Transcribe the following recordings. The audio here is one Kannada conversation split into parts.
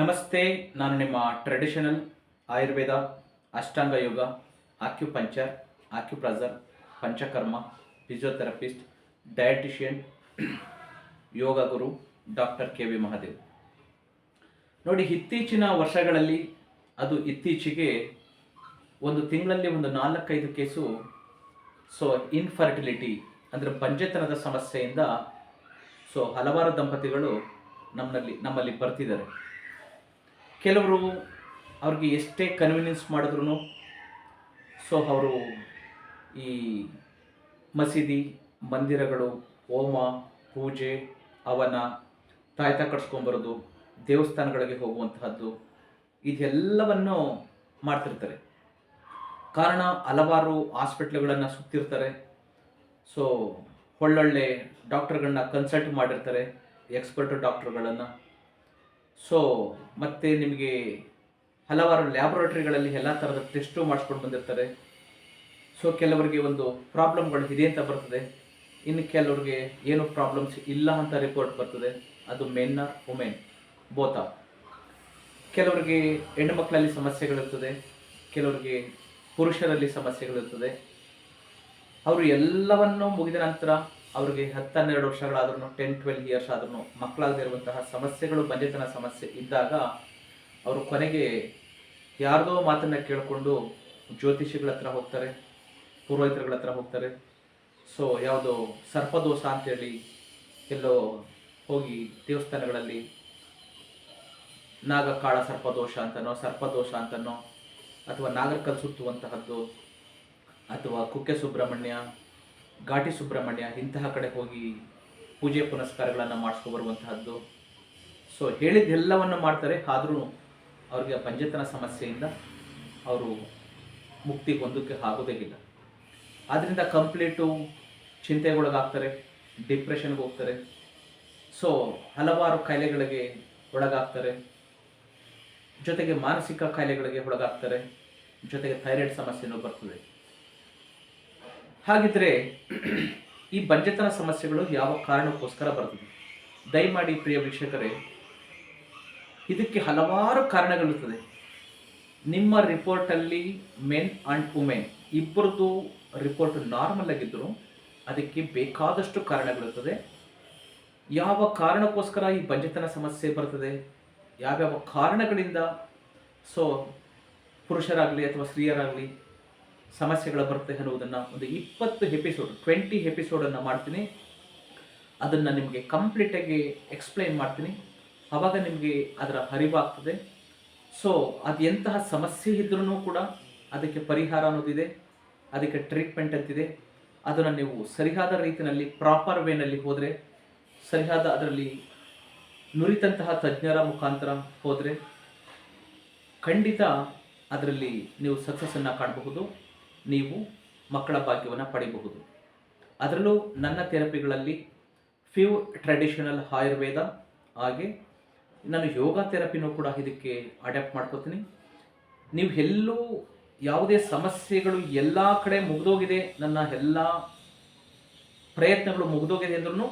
ನಮಸ್ತೆ, ನಾನು ನಿಮ್ಮ traditional Ayurveda Ashtanga yoga acupuncture acupressure Panchakarma physiotherapist dietician yoga guru doctor K V Mahadev. ನೋಡಿ, ಇತ್ತೀಚಿನ ವರ್ಷಗಳಲ್ಲಿ ಅದು ಇತ್ತೀಚೆಗೆ ಒಂದು ತಿಂಗಳಲ್ಲಿ ಒಂದು ನಾಲ್ಕೈದು ಕೇಸು ಸೊ ಇನ್ಫರ್ಟಿಲಿಟಿ ಅಂದರೆ ಪಂಜೆತನದ ಸಮಸ್ಯೆಯಿಂದ ಸೊ ಹಲವಾರು ದಂಪತಿಗಳು ನಮ್ಮಲ್ಲಿ ನಮ್ಮಲ್ಲಿ ಬರ್ತಿದ್ದಾರೆ. ಕೆಲವರು ಅವ್ರಿಗೆ ಎಷ್ಟೇ ಕನ್ವಿನಿಯನ್ಸ್ ಮಾಡಿದ್ರು ಸೊ ಅವರು ಈ ಮಸೀದಿ, ಮಂದಿರಗಳು, ಹೋಮ, ಪೂಜೆ ಅವನ ತಾಯ್ತ ಕಟ್ಸ್ಕೊಂಬರೋದು, ದೇವಸ್ಥಾನಗಳಿಗೆ ಹೋಗುವಂತಹದ್ದು, ಇದೆಲ್ಲವನ್ನು ಮಾಡ್ತಿರ್ತಾರೆ. ಕಾರಣ ಹಲವಾರು ಹಾಸ್ಪಿಟ್ಲ್ಗಳನ್ನು ಸುತ್ತಿರ್ತಾರೆ. ಸೊ ಒಳ್ಳೊಳ್ಳೆ ಡಾಕ್ಟರ್ಗಳನ್ನ ಕನ್ಸಲ್ಟ್ ಮಾಡಿರ್ತಾರೆ ಎಕ್ಸ್ಪರ್ಟ್ ಡಾಕ್ಟರ್ಗಳನ್ನು. ಸೊ ಮತ್ತು ನಿಮಗೆ ಹಲವಾರು ಲ್ಯಾಬೊರೇಟರಿಗಳಲ್ಲಿ ಎಲ್ಲ ಥರದ ಟೆಸ್ಟು ಮಾಡಿಸ್ಕೊಂಡು ಬಂದಿರ್ತಾರೆ. ಸೊ ಕೆಲವರಿಗೆ ಒಂದು ಪ್ರಾಬ್ಲಮ್ಗಳು ಇದೆ ಅಂತ ಬರ್ತದೆ. ಇನ್ನು ಕೆಲವರಿಗೆ ಏನು ಪ್ರಾಬ್ಲಮ್ಸ್ ಇಲ್ಲ ಅಂತ ರಿಪೋರ್ಟ್ ಬರ್ತದೆ. ಅದು ಮೆನ್ನ ವುಮೆನ್ ಬೋತ ಕೆಲವರಿಗೆ ಹೆಣ್ಣು ಮಕ್ಕಳಲ್ಲಿ ಸಮಸ್ಯೆಗಳಿರ್ತದೆ. ಕೆಲವರಿಗೆ ಪುರುಷರಲ್ಲಿ ಸಮಸ್ಯೆಗಳಿರ್ತದೆ. ಅವರು ಎಲ್ಲವನ್ನು ಮುಗಿದ ನಂತರ ಅವರಿಗೆ ಹತ್ತನ್ನೆರಡು ವರ್ಷಗಳಾದ್ರೂ ಟೆನ್ ಟ್ವೆಲ್ ಇಯರ್ಸ್ ಆದ್ರೂ ಮಕ್ಕಳಾಗದೇ ಇರುವಂತಹ ಸಮಸ್ಯೆಗಳು ಬಂಜೆತನ ಸಮಸ್ಯೆ ಇದ್ದಾಗ ಅವರು ಕೊನೆಗೆ ಯಾರ್ದೋ ಮಾತನ್ನ ಕೇಳಿಕೊಂಡು ಜ್ಯೋತಿಷಿಗಳ ಹತ್ರ ಹೋಗ್ತಾರೆ, ಪುರೋಹಿತರುಗಳ ಹತ್ರ ಹೋಗ್ತಾರೆ. ಸೊ ಯಾವುದು ಸರ್ಪದೋಷ ಅಂತೇಳಿ ಎಲ್ಲೋ ಹೋಗಿ ದೇವಸ್ಥಾನಗಳಲ್ಲಿ ನಾಗಕಾಳ ಸರ್ಪದೋಷ ಅಂತನೋ ಸರ್ಪದೋಷ ಅಂತನೋ, ಅಥವಾ ನಾಗರಕಲ್ ಸುತ್ತುವಂತಹದ್ದು, ಅಥವಾ ಕುಕ್ಕೆ ಸುಬ್ರಹ್ಮಣ್ಯ ಘಾಟಿ ಸುಬ್ರಹ್ಮಣ್ಯ ಇಂತಹ ಕಡೆ ಹೋಗಿ ಪೂಜೆ ಪುನಸ್ಕಾರಗಳನ್ನು ಮಾಡಿಸ್ಕೊ ಬರುವಂತಹದ್ದು. ಸೊ ಹೇಳಿದ್ದೆಲ್ಲವನ್ನು ಮಾಡ್ತಾರೆ, ಆದರೂ ಅವ್ರಿಗೆ ಪಂಚತನ ಸಮಸ್ಯೆಯಿಂದ ಅವರು ಮುಕ್ತಿ ಹೊಂದಕ್ಕೆ ಆಗೋದೇ ಇಲ್ಲ. ಆದ್ದರಿಂದ ಕಂಪ್ಲೀಟು ಚಿಂತೆಗೊಳಗಾಗ್ತಾರೆ ಡಿಪ್ರೆಷನ್ಗೆ ಹೋಗ್ತಾರೆ. ಸೊ ಹಲವಾರು ಕಾಯಿಲೆಗಳಿಗೆ ಒಳಗಾಗ್ತಾರೆ. ಜೊತೆಗೆ ಮಾನಸಿಕ ಕಾಯಿಲೆಗಳಿಗೆ ಒಳಗಾಗ್ತಾರೆ. ಜೊತೆಗೆ ಥೈರಾಯ್ಡ್ ಸಮಸ್ಯೆನೂ ಬರ್ತದೆ. ಹಾಗಿದ್ರೆ ಈ ಬಂಜೆತನ ಸಮಸ್ಯೆಗಳು ಯಾವ ಕಾರಣಕ್ಕೋಸ್ಕರ ಬರ್ತದೆ? ದಯಮಾಡಿ ಪ್ರಿಯ ವೀಕ್ಷಕರೇ, ಇದಕ್ಕೆ ಹಲವಾರು ಕಾರಣಗಳಿರ್ತದೆ ನಿಮ್ಮ ರಿಪೋರ್ಟಲ್ಲಿ ಮೆನ್ ಆ್ಯಂಡ್ ವುಮೆನ್ ಇಬ್ಬರದ್ದು ರಿಪೋರ್ಟ್ ನಾರ್ಮಲ್ ಆಗಿದ್ದರೂ ಅದಕ್ಕೆ ಬೇಕಾದಷ್ಟು ಕಾರಣಗಳಿರ್ತದೆ ಯಾವ ಕಾರಣಕ್ಕೋಸ್ಕರ ಈ ಬಂಜೆತನ ಸಮಸ್ಯೆ ಬರ್ತದೆ? ಯಾವ್ಯಾವ ಕಾರಣಗಳಿಂದ? ಸೊ ಪುರುಷರಾಗಲಿ ಅಥವಾ ಸ್ತ್ರೀಯರಾಗಲಿ ಸಮಸ್ಯೆಗಳು ಬರುತ್ತೆ ಅನ್ನುವುದನ್ನು ಒಂದು ಇಪ್ಪತ್ತು ಎಪಿಸೋಡ್ ಟ್ವೆಂಟಿ ಎಪಿಸೋಡನ್ನು ಮಾಡ್ತೀನಿ. ಅದನ್ನು ನಿಮಗೆ ಕಂಪ್ಲೀಟಾಗಿ ಎಕ್ಸ್ಪ್ಲೈನ್ ಮಾಡ್ತೀನಿ. ಆವಾಗ ನಿಮಗೆ ಅದರ ಅರಿವಾಗ್ತದೆ ಸೊ ಅದು ಎಂತಹ ಸಮಸ್ಯೆ ಇದ್ರೂ ಕೂಡ ಅದಕ್ಕೆ ಪರಿಹಾರ ಅನ್ನೋದಿದೆ. ಅದಕ್ಕೆ ಟ್ರೀಟ್ಮೆಂಟ್ ಅಂತಿದೆ. ಅದನ್ನು ನೀವು ಸರಿಯಾದ ರೀತಿಯಲ್ಲಿ ಪ್ರಾಪರ್ ವೇನಲ್ಲಿ ಹೋದರೆ, ಸರಿಯಾದ ಅದರಲ್ಲಿ ನುರಿತಂತಹ ತಜ್ಞರ ಮುಖಾಂತರ ಹೋದರೆ ಖಂಡಿತ ಅದರಲ್ಲಿ ನೀವು ಸಕ್ಸಸ್ಸನ್ನು ಕಾಣಬಹುದು. ನೀವು ಮಕ್ಕಳ ಭಾಗ್ಯವನ್ನು ಪಡೆಯಬಹುದು ಅದರಲ್ಲೂ ನನ್ನ ಥೆರಪಿಗಳಲ್ಲಿ ಫ್ಯೂ ಟ್ರೆಡಿಷನಲ್ ಆಯುರ್ವೇದ ಹಾಗೆ ನಾನು ಯೋಗ ಥೆರಪಿನೂ ಕೂಡ ಇದಕ್ಕೆ ಅಡ್ಯಾಪ್ಟ್ ಮಾಡ್ಕೋತೀನಿ. ನೀವು ಎಲ್ಲೂ ಯಾವುದೇ ಸಮಸ್ಯೆಗಳು ಎಲ್ಲ ಕಡೆ ಮುಗಿದೋಗಿದೆ, ನನ್ನ ಎಲ್ಲ ಪ್ರಯತ್ನಗಳು ಮುಗಿದೋಗಿದೆ ಅಂದ್ರೂ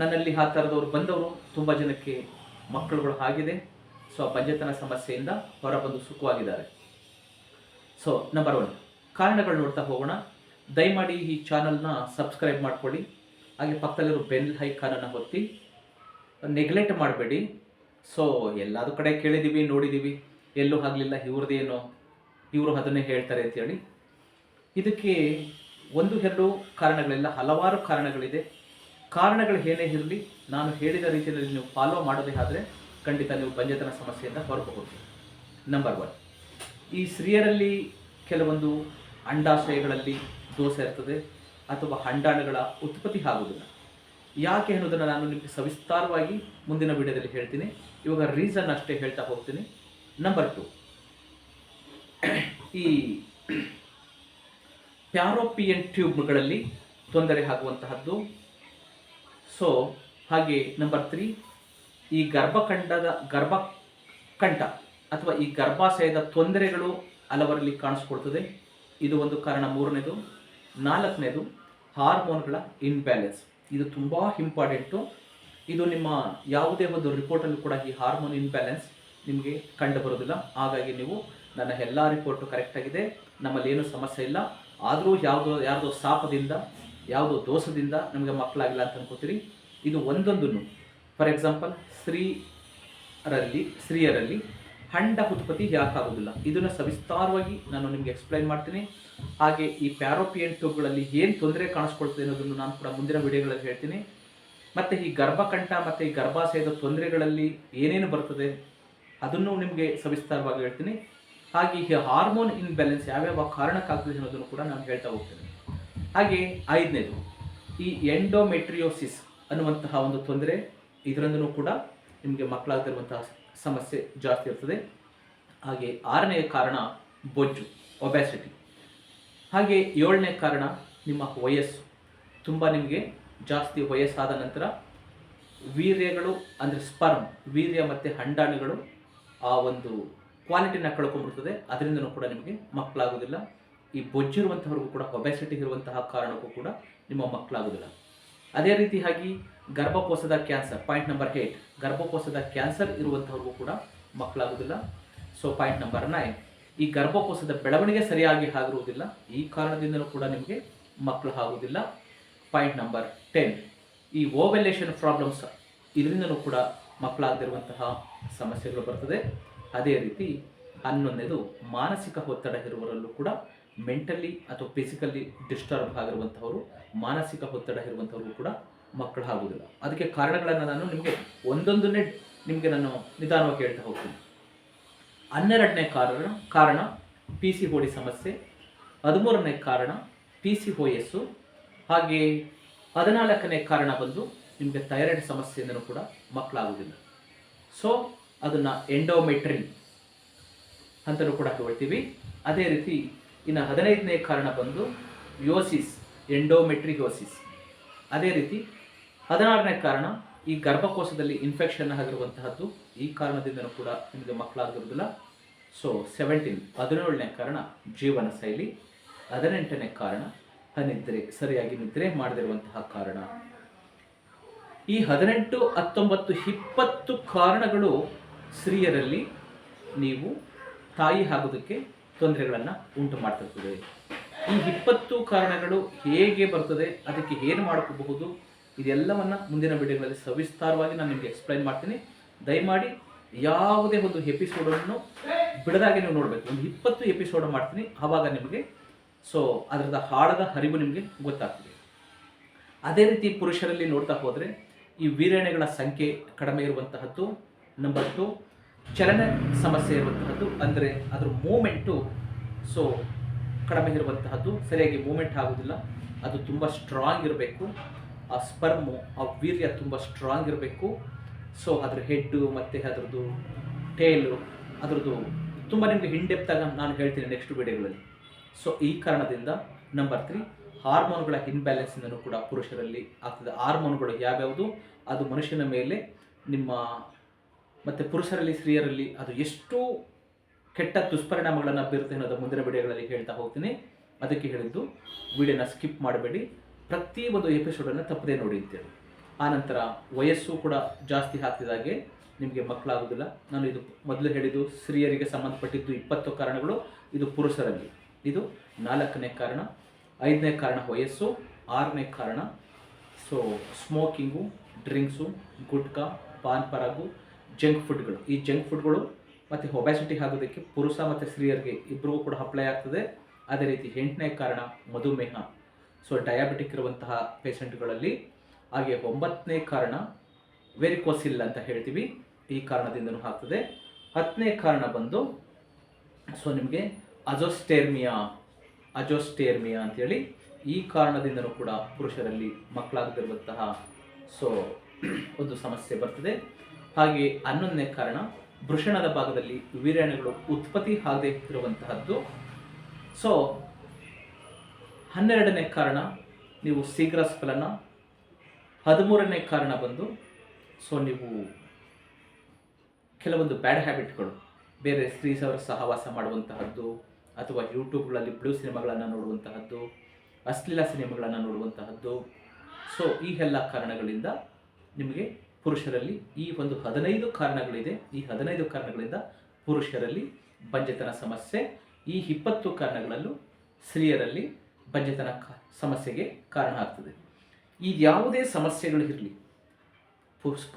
ನನ್ನಲ್ಲಿ ಆ ಥರದವ್ರು ಬಂದವರು ತುಂಬ ಜನಕ್ಕೆ ಮಕ್ಕಳುಗಳು ಆಗಿದೆ. ಸೊ ಆ ಪಂಚತನ ಸಮಸ್ಯೆಯಿಂದ ಹೊರಬಂದು ಸುಖವಾಗಿದ್ದಾರೆ. ಸೊ ನಂಬರ್ ಒನ್ ಕಾರಣಗಳು ನೋಡ್ತಾ ಹೋಗೋಣ. ದಯಮಾಡಿ ಈ ಚಾನಲ್ನ ಸಬ್ಸ್ಕ್ರೈಬ್ ಮಾಡ್ಕೊಳ್ಳಿ. ಹಾಗೆ ಪಕ್ಕದಲ್ಲಿರೋ ಬೆಲ್ ಹೈಕಾನನ್ನು ಒತ್ತಿ. ನೆಗ್ಲೆಕ್ಟ್ ಮಾಡಬೇಡಿ. ಸೊ ಎಲ್ಲಾದ ಕಡೆ ಕೇಳಿದ್ದೀವಿ ನೋಡಿದ್ದೀವಿ ಎಲ್ಲೂ ಆಗಲಿಲ್ಲ ಇವ್ರದ್ದೇನೋ ಇವರು ಅದನ್ನೇ ಹೇಳ್ತಾರೆ ಅಂತೇಳಿ ಇದಕ್ಕೆ ಒಂದು, ಎರಡು ಕಾರಣಗಳಿಲ್ಲ, ಹಲವಾರು ಕಾರಣಗಳಿದೆ. ಕಾರಣಗಳು ಏನೇ ಇರಲಿ, ನಾನು ಹೇಳಿದ ರೀತಿಯಲ್ಲಿ ನೀವು ಫಾಲೋ ಮಾಡೋದೇ ಆದರೆ ಖಂಡಿತ ನೀವು ಬಂಜೆತನ ಸಮಸ್ಯೆಯಿಂದ ಹೊರಬಹುದು. ನಂಬರ್ ಒನ್ ಈ ಸ್ತ್ರೀಯರಲ್ಲಿ ಕೆಲವೊಂದು ಅಂಡಾಶಯಗಳಲ್ಲಿ ದೋಷ ಇರ್ತದೆ ಅಥವಾ ಅಂಡಾಣುಗಳ ಉತ್ಪತ್ತಿ ಆಗುವುದಿಲ್ಲ. ಯಾಕೆ ಅನ್ನೋದನ್ನು ನಾನು ನಿಮಗೆ ಸವಿಸ್ತಾರವಾಗಿ ಮುಂದಿನ ವಿಡಿಯೋದಲ್ಲಿ ಹೇಳ್ತೀನಿ. ಇವಾಗ ರೀಸನ್ ಅಷ್ಟೇ ಹೇಳ್ತಾ ಹೋಗ್ತೀನಿ. ನಂಬರ್ ಟು ಈ ಪ್ಯಾರೋಪಿಯನ್ ಟ್ಯೂಬ್ಗಳಲ್ಲಿ ತೊಂದರೆ ಆಗುವಂತಹದ್ದು. ಸೊ ಹಾಗೆ ನಂಬರ್ ತ್ರೀ ಈ ಗರ್ಭಕಂಡದ, ಗರ್ಭಕಂಠ ಅಥವಾ ಈ ಗರ್ಭಾಶಯದ ತೊಂದರೆಗಳು ಹಲವರಲ್ಲಿ ಕಾಣಿಸ್ಕೊಳ್ತದೆ. ಇದು ಒಂದು ಕಾರಣ. ಮೂರನೇದು, ನಾಲ್ಕನೇದು ಹಾರ್ಮೋನ್ಗಳ ಇನ್ಬ್ಯಾಲೆನ್ಸ್ ಇದು ತುಂಬ ಇಂಪಾರ್ಟೆಂಟು ಇದು ನಿಮ್ಮ ಯಾವುದೇ ಒಂದು ರಿಪೋರ್ಟಲ್ಲೂ ಕೂಡ ಈ ಹಾರ್ಮೋನ್ ಇನ್ಬ್ಯಾಲೆನ್ಸ್ ನಿಮಗೆ ಕಂಡು ಬರೋದಿಲ್ಲ. ಹಾಗಾಗಿ ನೀವು ನನ್ನ ಎಲ್ಲ ರಿಪೋರ್ಟು ಕರೆಕ್ಟಾಗಿದೆ ನಮ್ಮಲ್ಲಿ ಏನೂ ಸಮಸ್ಯೆ ಇಲ್ಲ. ಆದರೂ ಯಾವುದೋ, ಯಾರ್ದೋ ಶಾಪದಿಂದ, ಯಾವುದೋ ದೋಷದಿಂದ ನಮಗೆ ಮಕ್ಕಳಾಗಿಲ್ಲ ಅಂತ ಅನ್ಕೋತೀರಿ. ಇದು ಒಂದೊಂದನ್ನು ಫಾರ್ ಎಕ್ಸಾಂಪಲ್ ಸ್ತ್ರೀರಲ್ಲಿ, ಸ್ತ್ರೀಯರಲ್ಲಿ ಹಂಡ ಉತ್ಪತ್ತಿ ಯಾಕಾಗೋದಿಲ್ಲ ಇದನ್ನು ಸವಿಸ್ತಾರವಾಗಿ ನಾನು ನಿಮಗೆ ಎಕ್ಸ್ಪ್ಲೈನ್ ಮಾಡ್ತೀನಿ. ಹಾಗೆ ಈ ಪ್ಯಾರೋಪಿಯನ್ ಟ್ಯೂಬ್ಗಳಲ್ಲಿ ಏನು ತೊಂದರೆ ಕಾಣಿಸ್ಕೊಳ್ತದೆ ಅನ್ನೋದನ್ನು ನಾನು ಕೂಡ ಮುಂದಿನ ವಿಡಿಯೋಗಳಲ್ಲಿ ಹೇಳ್ತೀನಿ. ಮತ್ತು ಈ ಗರ್ಭಕಂಠ ಮತ್ತು ಈ ಗರ್ಭಾಶಯದ ತೊಂದರೆಗಳಲ್ಲಿ ಏನೇನು ಬರ್ತದೆ ಅದನ್ನು ನಿಮಗೆ ಸವಿಸ್ತಾರವಾಗಿ ಹೇಳ್ತೀನಿ. ಹಾಗೆ ಈ ಹಾರ್ಮೋನ್ ಇನ್ಬ್ಯಾಲೆನ್ಸ್ ಯಾವ್ಯಾವ ಕಾರಣಕ್ಕಾಗ್ತದೆ ಅನ್ನೋದನ್ನು ಕೂಡ ನಾನು ಹೇಳ್ತಾ ಹೋಗ್ತೇನೆ. ಹಾಗೆ ಐದನೇದು, ಈ ಎಂಡೋಮೆಟ್ರಿಯೋಸಿಸ್ ಅನ್ನುವಂತಹ ಒಂದು ತೊಂದರೆ ಇದರಿಂದನೂ ಕೂಡ ನಿಮಗೆ ಮಕ್ಕಳಾಗ್ತಿರುವಂತಹ ಸಮಸ್ಯೆ ಜಾಸ್ತಿ ಇರ್ತದೆ. ಹಾಗೆ ಆರನೇ ಕಾರಣ ಬೊಜ್ಜು ಒಬ್ಯಾಸಿಟಿ ಹಾಗೆ ಏಳನೇ ಕಾರಣ ನಿಮ್ಮ ವಯಸ್ಸು. ತುಂಬ ನಿಮಗೆ ಜಾಸ್ತಿ ವಯಸ್ಸಾದ ನಂತರ ವೀರ್ಯಗಳು, ಅಂದರೆ ಸ್ಪರ್ಮ್ ವೀರ್ಯ ಮತ್ತು ಹಂಡಾಣುಗಳು ಆ ಒಂದು ಕ್ವಾಲಿಟಿನ ಕಳ್ಕೊಂಡ್ಬಿಡ್ತದೆ. ಅದರಿಂದನೂ ಕೂಡ ನಿಮಗೆ ಮಕ್ಕಳಾಗೋದಿಲ್ಲ ಈ ಬೊಜ್ಜಿರುವಂಥವ್ರಿಗೂ ಕೂಡ ಒಬ್ಯಾಸಿಟಿ ಇರುವಂತಹ ಕಾರಣಕ್ಕೂ ಕೂಡ ನಿಮ್ಮ ಮಕ್ಕಳಾಗೋದಿಲ್ಲ ಅದೇ ರೀತಿಯಾಗಿ ಗರ್ಭಕೋಶದ ಕ್ಯಾನ್ಸರ್ ಪಾಯಿಂಟ್ ನಂಬರ್ ಏಯ್ಟ್ ಗರ್ಭಕೋಶದ ಕ್ಯಾನ್ಸರ್ ಇರುವಂಥವ್ರಿಗೂ ಕೂಡ ಮಕ್ಕಳಾಗುವುದಿಲ್ಲ. ಸೊ ಪಾಯಿಂಟ್ ನಂಬರ್ ನೈನ್ ಈ ಗರ್ಭಕೋಶದ ಬೆಳವಣಿಗೆ ಸರಿಯಾಗಿ ಆಗಿರುವುದಿಲ್ಲ. ಈ ಕಾರಣದಿಂದಲೂ ಕೂಡ ನಿಮಗೆ ಮಕ್ಕಳು ಆಗುವುದಿಲ್ಲ. ಪಾಯಿಂಟ್ ನಂಬರ್ ಟೆನ್ ಈ ಓವೆಲೇಷನ್ ಪ್ರಾಬ್ಲಮ್ಸ್ ಇದರಿಂದಲೂ ಕೂಡ ಮಕ್ಕಳಾಗದಿರುವಂತಹ ಸಮಸ್ಯೆಗಳು ಬರ್ತದೆ. ಅದೇ ರೀತಿ ಹನ್ನೊಂದನೇದು ಮಾನಸಿಕ ಒತ್ತಡ ಇರುವರಲ್ಲೂ ಕೂಡ ಮೆಂಟಲಿ ಅಥವಾ ಫಿಸಿಕಲಿ ಡಿಸ್ಟರ್ಬ್ ಆಗಿರುವಂಥವರು ಮಾನಸಿಕ ಒತ್ತಡ ಇರುವಂಥವ್ರಿಗೂ ಕೂಡ ಮಕ್ಕಳು ಆಗುವುದಿಲ್ಲ. ಅದಕ್ಕೆ ಕಾರಣಗಳನ್ನು ನಾನು ನಿಮಗೆ ಒಂದೊಂದನ್ನೇ ನಿಮಗೆ ನಾನು ನಿಧಾನವಾಗಿ ಹೇಳ್ತಾ ಹೋಗ್ತೀನಿ. ಹನ್ನೆರಡನೇ ಕಾರಣ ಕಾರಣ ಪಿ ಸಿ ಓಡಿ ಸಮಸ್ಯೆ, ಹದಿಮೂರನೇ ಕಾರಣ ಪಿ ಸಿ ಓ ಎಸ್ಸು, ಹಾಗೆ ಹದಿನಾಲ್ಕನೇ ಕಾರಣ ಬಂದು ನಿಮಗೆ ಥೈರಾಯ್ಡ್ ಸಮಸ್ಯೆಯಿಂದನೂ ಕೂಡ ಮಕ್ಕಳಾಗುವುದಿಲ್ಲ. ಸೊ ಅದನ್ನು ಎಂಡೋಮೆಟ್ರಿ ಅಂತಲೂ ಕೂಡ ಹೇಳ್ತೀವಿ. ಅದೇ ರೀತಿ ಇನ್ನು ಹದಿನೈದನೇ ಕಾರಣ ಬಂದು ಯೋಸಿಸ್ ಎಂಡೋಮೆಟ್ರಿಯೋಸಿಸ್ ಅದೇ ರೀತಿ ಹದಿನಾರನೇ ಕಾರಣ ಈ ಗರ್ಭಕೋಶದಲ್ಲಿ ಇನ್ಫೆಕ್ಷನ್ ಆಗಿರುವಂತಹದ್ದು ಈ ಕಾರಣದಿಂದಲೂ ಕೂಡ ನಿಮಗೆ ಮಕ್ಕಳಾಗಿರುವುದಿಲ್ಲ ಸೊ ಸೆವೆಂಟೀನ್ ಹದಿನೇಳನೇ ಕಾರಣ ಜೀವನ ಶೈಲಿ. ಹದಿನೆಂಟನೇ ಕಾರಣ ಅನಿದ್ರೆ, ಸರಿಯಾಗಿ ನಿದ್ರೆ ಮಾಡದಿರುವಂತಹ ಕಾರಣ. ಈ ಹದಿನೆಂಟು, ಹತ್ತೊಂಬತ್ತು, ಇಪ್ಪತ್ತು ಕಾರಣಗಳು ಸ್ತ್ರೀಯರಲ್ಲಿ ನೀವು ತಾಯಿ ಆಗೋದಕ್ಕೆ ತೊಂದರೆಗಳನ್ನು ಉಂಟು ಮಾಡ್ತಿರ್ತದೆ ಈ ಇಪ್ಪತ್ತು ಕಾರಣಗಳು ಹೇಗೆ ಬರ್ತದೆ, ಅದಕ್ಕೆ ಏನು ಮಾಡ್ಕೋಬಹುದು, ಇದೆಲ್ಲವನ್ನ ಮುಂದಿನ ವಿಡಿಯೋಗಳಲ್ಲಿ ಸವಿಸ್ತಾರವಾಗಿ ನಾನು ನಿಮಗೆ ಎಕ್ಸ್ಪ್ಲೈನ್ ಮಾಡ್ತೀನಿ. ದಯಮಾಡಿ ಯಾವುದೇ ಒಂದು ಎಪಿಸೋಡನ್ನು ಬಿಡದಾಗೆ ನೀವು ನೋಡಬೇಕು. ಒಂದು ಇಪ್ಪತ್ತು ಎಪಿಸೋಡ್ ಮಾಡ್ತೀನಿ ಆವಾಗ ನಿಮಗೆ ಸೊ ಅದರದ ಹಾಡದ ಹರಿವು ನಿಮಗೆ ಗೊತ್ತಾಗ್ತದೆ. ಅದೇ ರೀತಿ ಪುರುಷರಲ್ಲಿ ನೋಡ್ತಾ ಹೋದರೆ ಈ ವೀರಣೆಗಳ ಸಂಖ್ಯೆ ಕಡಿಮೆ ಇರುವಂತಹದ್ದು ನಂಬರ್ ಟು ಚಲನೆ ಸಮಸ್ಯೆ ಇರುವಂತಹದ್ದು, ಅಂದರೆ ಅದರ ಮೂಮೆಂಟು ಸೊ ಕಡಿಮೆ ಇರುವಂತಹದ್ದು, ಸರಿಯಾಗಿ ಮೂಮೆಂಟ್ ಆಗೋದಿಲ್ಲ. ಅದು ತುಂಬ ಸ್ಟ್ರಾಂಗ್ ಇರಬೇಕು. ಆ ಸ್ಪರ್ಮು ಆ ವೀರ್ಯ ತುಂಬ ಸ್ಟ್ರಾಂಗ್ ಇರಬೇಕು. ಸೊ ಅದ್ರ ಹೆಡ್ಡು ಮತ್ತು ಅದರದ್ದು ಟೇಲು ಅದರದ್ದು ತುಂಬ ನಿಮಗೆ ಹಿಂಡೆಪ್ತಾಗ ನಾನು ಹೇಳ್ತೀನಿ ನೆಕ್ಸ್ಟ್ ವಿಡಿಯೋಗಳಲ್ಲಿ ಸೊ ಈ ಕಾರಣದಿಂದ ನಂಬರ್ ತ್ರೀ ಹಾರ್ಮೋನ್ಗಳ ಇನ್ಬ್ಯಾಲೆನ್ಸಿಂದನೂ ಕೂಡ ಪುರುಷರಲ್ಲಿ ಆಗ್ತದೆ. ಹಾರ್ಮೋನ್ಗಳು ಯಾವ್ಯಾವುದು? ಅದು ಮನುಷ್ಯನ ಮೇಲೆ ನಿಮ್ಮ ಮತ್ತು ಪುರುಷರಲ್ಲಿ, ಸ್ತ್ರೀಯರಲ್ಲಿ ಅದು ಎಷ್ಟು ಕೆಟ್ಟ ದುಷ್ಪರಿಣಾಮಗಳನ್ನು ಬೀರುತ್ತೆ ಅನ್ನೋದು ಮುಂದಿನ ವಿಡಿಯೋಗಳಲ್ಲಿ ಹೇಳ್ತಾ ಹೋಗ್ತೀನಿ. ಅದಕ್ಕೆ ಹೇಳಿದ್ದು, ವಿಡಿಯೋನ ಸ್ಕಿಪ್ ಮಾಡಬೇಡಿ. ಪ್ರತಿ ಒಂದು ಎಪಿಸೋಡನ್ನು ತಪ್ಪದೇ ನೋಡಿ ಅಂತೇಳಿ ಆನಂತರ ವಯಸ್ಸು ಕೂಡ ಜಾಸ್ತಿ ಹಾಕಿದಾಗೆ ನಿಮಗೆ ಮಕ್ಕಳಾಗೋದಿಲ್ಲ. ನಾನು ಇದು ಮೊದಲು ಹೇಳಿದ್ದು, ಸ್ತ್ರೀಯರಿಗೆ ಸಂಬಂಧಪಟ್ಟಿದ್ದು ಇಪ್ಪತ್ತು ಕಾರಣಗಳು, ಇದು ಪುರುಷರಲ್ಲಿ. ಇದು ನಾಲ್ಕನೇ ಕಾರಣ, ಐದನೇ ಕಾರಣ ವಯಸ್ಸು, ಆರನೇ ಕಾರಣ. So smoking drinks gutka, Pan Parag junk ಫುಡ್ಗಳು. ಈ ಜಂಕ್ ಫುಡ್ಗಳು ಮತ್ತು ಒಬ್ಯಾಸಿಟಿ ಆಗೋದಕ್ಕೆ ಪುರುಷ ಮತ್ತು ಸ್ತ್ರೀಯರಿಗೆ ಇಬ್ಬರಿಗೂ ಕೂಡ ಅಪ್ಲೈ ಆಗ್ತದೆ. ಅದೇ ರೀತಿ ಎಂಟನೇ ಕಾರಣ ಮಧುಮೇಹ. ಸೊ ಡಯಾಬಿಟಿಕ್ ಇರುವಂತಹ ಪೇಷಂಟ್ಗಳಲ್ಲಿ ಹಾಗೆ ಒಂಬತ್ತನೇ ಕಾರಣ ವೆರಿಕೋಸಿಲ್ ಅಂತ ಹೇಳ್ತೀವಿ. ಈ ಕಾರಣದಿಂದನೂ ಆಗ್ತದೆ. ಹತ್ತನೇ ಕಾರಣ ಬಂದು ಸೊ ನಿಮಗೆ ಅಜೋಸ್ಟೇರ್ಮಿಯಾ ಅಜೋಸ್ಟೇರ್ಮಿಯಾ ಅಂತೇಳಿ ಈ ಕಾರಣದಿಂದನೂ ಕೂಡ ಪುರುಷರಲ್ಲಿ ಮಕ್ಕಳಾಗದಿರುವಂತಹ ಸೊ ಒಂದು ಸಮಸ್ಯೆ ಬರ್ತದೆ. ಹಾಗೆ ಹನ್ನೊಂದನೇ ಕಾರಣ ಭೃಷಣದ ಭಾಗದಲ್ಲಿ ವೀರ್ಯಾಣುಗಳು ಉತ್ಪತ್ತಿ ಆಗದೇ ಇರುವಂತಹದ್ದು. ಸೊ ಹನ್ನೆರಡನೇ ಕಾರಣ ನೀವು ಶೀಘ್ರ ಸ್ಫಲನ. ಹದಿಮೂರನೇ ಕಾರಣ ಬಂದು ಸೊ ನೀವು ಕೆಲವೊಂದು ಬ್ಯಾಡ್ ಹ್ಯಾಬಿಟ್ಗಳು, ಬೇರೆ ಸ್ತ್ರೀಸವರ ಸಹವಾಸ ಮಾಡುವಂತಹದ್ದು, ಅಥವಾ ಯೂಟ್ಯೂಬ್ಗಳಲ್ಲಿ ಬ್ಲೂ ಸಿನಿಮಾಗಳನ್ನು ನೋಡುವಂತಹದ್ದು, ಅಶ್ಲೀಲ ಸಿನಿಮಾಗಳನ್ನು ನೋಡುವಂತಹದ್ದು. ಸೊ ಈ ಎಲ್ಲ ಕಾರಣಗಳಿಂದ ನಿಮಗೆ ಪುರುಷರಲ್ಲಿ ಈ ಒಂದು ಹದಿನೈದು ಕಾರಣಗಳಿದೆ. ಈ ಹದಿನೈದು ಕಾರಣಗಳಿಂದ ಪುರುಷರಲ್ಲಿ ಬಂಜೆತನ ಸಮಸ್ಯೆ, ಈ ಇಪ್ಪತ್ತು ಕಾರಣಗಳಲ್ಲೂ ಸ್ತ್ರೀಯರಲ್ಲಿ ಬಂಜೆತನ ಸಮಸ್ಯೆಗೆ ಕಾರಣ ಆಗ್ತದೆ. ಈ ಯಾವುದೇ ಸಮಸ್ಯೆಗಳು ಇರಲಿ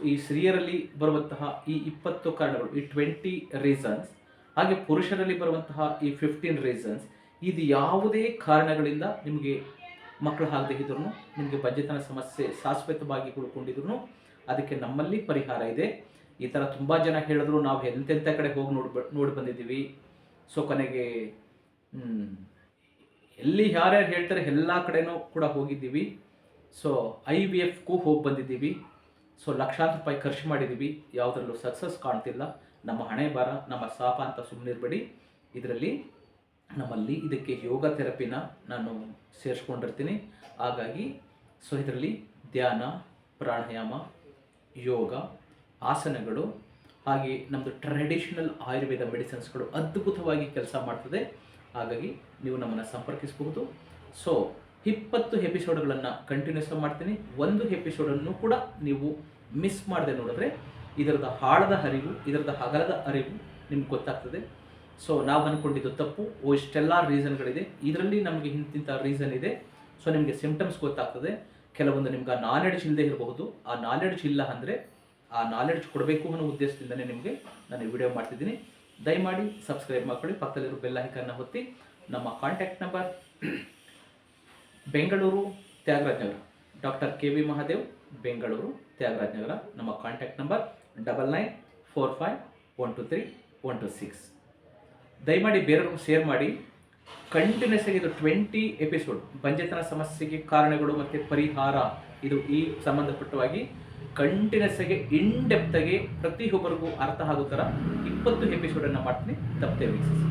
ಈ ಸ್ತ್ರೀಯರಲ್ಲಿ ಬರುವಂತಹ ಈ ಇಪ್ಪತ್ತು ಕಾರಣಗಳು, ಈ ಟ್ವೆಂಟಿ ರೀಸನ್ಸ್ ಹಾಗೆ ಪುರುಷರಲ್ಲಿ ಬರುವಂತಹ ಈ ಫಿಫ್ಟೀನ್ ರೀಸನ್ಸ್ ಇದು ಯಾವುದೇ ಕಾರಣಗಳಿಂದ ನಿಮಗೆ ಮಕ್ಕಳು ಆಗದೆ ಇದ್ರೂ ನಿಮಗೆ ಬಂಜೆತನ ಸಮಸ್ಯೆ ಶಾಶ್ವತವಾಗಿ ಉಳ್ಕೊಂಡಿದ್ರು ಅದಕ್ಕೆ ನಮ್ಮಲ್ಲಿ ಪರಿಹಾರ ಇದೆ. ಈ ಥರ ತುಂಬ ಜನ ಹೇಳಿದ್ರು, ನಾವು ಎಂತೆಂಥ ಕಡೆ ಹೋಗಿ ನೋಡಿ ನೋಡಿ ಬಂದಿದ್ದೀವಿ. ಸೊ ಕೊನೆಗೆ ಎಲ್ಲಿ ಯಾರ್ಯಾರು ಹೇಳ್ತಾರೆ ಎಲ್ಲ ಕಡೆನೂ ಕೂಡ ಹೋಗಿದ್ದೀವಿ. ಸೊ ಐ ವಿ ಎಫ್ಗೂ ಹೋಗಿ ಬಂದಿದ್ದೀವಿ. ಸೊ ಲಕ್ಷಾಂತರ ರೂಪಾಯಿ ಖರ್ಚು ಮಾಡಿದ್ದೀವಿ. ಯಾವುದರಲ್ಲೂ ಸಕ್ಸಸ್ ಕಾಣ್ತಿಲ್ಲ. ನಮ್ಮ ಹಣೆ ಭಾರ, ನಮ್ಮ ಸಾಪ ಅಂತ ಸುಮ್ಮನಿರ್ಬೇಡಿ ಇದರಲ್ಲಿ ನಮ್ಮಲ್ಲಿ ಇದಕ್ಕೆ ಯೋಗ ಥೆರಪಿನ ನಾನು ಸೇರಿಸ್ಕೊಂಡಿರ್ತೀನಿ. ಹಾಗಾಗಿ, ಸೊ, ಇದರಲ್ಲಿ ಧ್ಯಾನ, ಪ್ರಾಣಾಯಾಮ ಯೋಗ, ಆಸನಗಳು, ಹಾಗೆ ನಮ್ಮದು ಟ್ರೆಡಿಷನಲ್ ಆಯುರ್ವೇದ ಮೆಡಿಸಿನ್ಸ್ಗಳು ಅದ್ಭುತವಾಗಿ ಕೆಲಸ ಮಾಡ್ತದೆ. ಹಾಗಾಗಿ ನೀವು ನಮ್ಮನ್ನು ಸಂಪರ್ಕಿಸಬಹುದು. ಸೊ ಇಪ್ಪತ್ತು ಎಪಿಸೋಡ್ಗಳನ್ನು ಕಂಟಿನ್ಯೂಸ್ ಮಾಡ್ತೀನಿ. ಒಂದು ಎಪಿಸೋಡನ್ನು ಕೂಡ ನೀವು ಮಿಸ್ ಮಾಡದೆ ನೋಡಿದ್ರೆ ಇದರದ ಆಳದ ಅರಿವು ಇದರದ ಹಗಲದ ಅರಿವು ನಿಮ್ಗೆ ಗೊತ್ತಾಗ್ತದೆ. ಸೊ ನಾವು ಅಂದ್ಕೊಂಡಿದ್ದು ತಪ್ಪು, ಓ, ಇಷ್ಟೆಲ್ಲ ರೀಸನ್ಗಳಿದೆ ಇದರಲ್ಲಿ ನಮಗೆ ಇಂತಿಂಥ ರೀಸನ್ ಇದೆ. ಸೊ ನಿಮಗೆ ಸಿಂಪ್ಟಮ್ಸ್ ಗೊತ್ತಾಗ್ತದೆ. ಕೆಲವೊಂದು ನಿಮ್ಗೆ ಆ ನಾಲೆಡ್ಜ್ ಇಲ್ಲದೆ ಇರಬಹುದು. ಆ ನಾಲೆಡ್ಜ್ ಇಲ್ಲ ಅಂದರೆ ಆ ನಾಲೆಡ್ಜ್ ಕೊಡಬೇಕು ಅನ್ನೋ ಉದ್ದೇಶದಿಂದಲೇ ನಿಮಗೆ ನಾನು ಈ ವಿಡಿಯೋ ಮಾಡ್ತಿದ್ದೀನಿ. ದಯಮಾಡಿ ಸಬ್ಸ್ಕ್ರೈಬ್ ಮಾಡ್ಕೊಳ್ಳಿ, ಪಕ್ಕದಲ್ಲಿರೋ ಬೆಲ್ ಐಕನ್ನ ಹೊತ್ತಿ ನಮ್ಮ contact number Bengaluru Thyagaraj Nagar doctor K V Mahadev, Bengaluru Thyagaraj Nagar ನಮ್ಮ contact number double nine four five one two three one two six ದಯಮಾಡಿ ಬೇರೆಯವ್ರಿಗೂ ಶೇರ್ ಮಾಡಿ. ಕಂಟಿನ್ಯೂಸ್ ಆಗಿ ಇದು ಟ್ವೆಂಟಿ ಎಪಿಸೋಡ್ ಬಂಜೆತನ ಸಮಸ್ಯೆಗೆ ಕಾರಣಗಳು ಮತ್ತು ಪರಿಹಾರ, ಇದು ಈ ಸಂಬಂಧಪಟ್ಟವಾಗಿ ಕಂಟಿನ್ಯೂಸ್ ಆಗಿ ಇನ್ ಡೆಪ್ತಾಗಿ ಪ್ರತಿಯೊಬ್ಬರಿಗೂ ಅರ್ಥ ಆಗೋ ಥರ ಇಪ್ಪತ್ತು ಎಪಿಸೋಡನ್ನು ಮಾಡ್ತೀನಿ. ತಪ್ಪದೆ ವೀಕ್ಷಿಸಿ.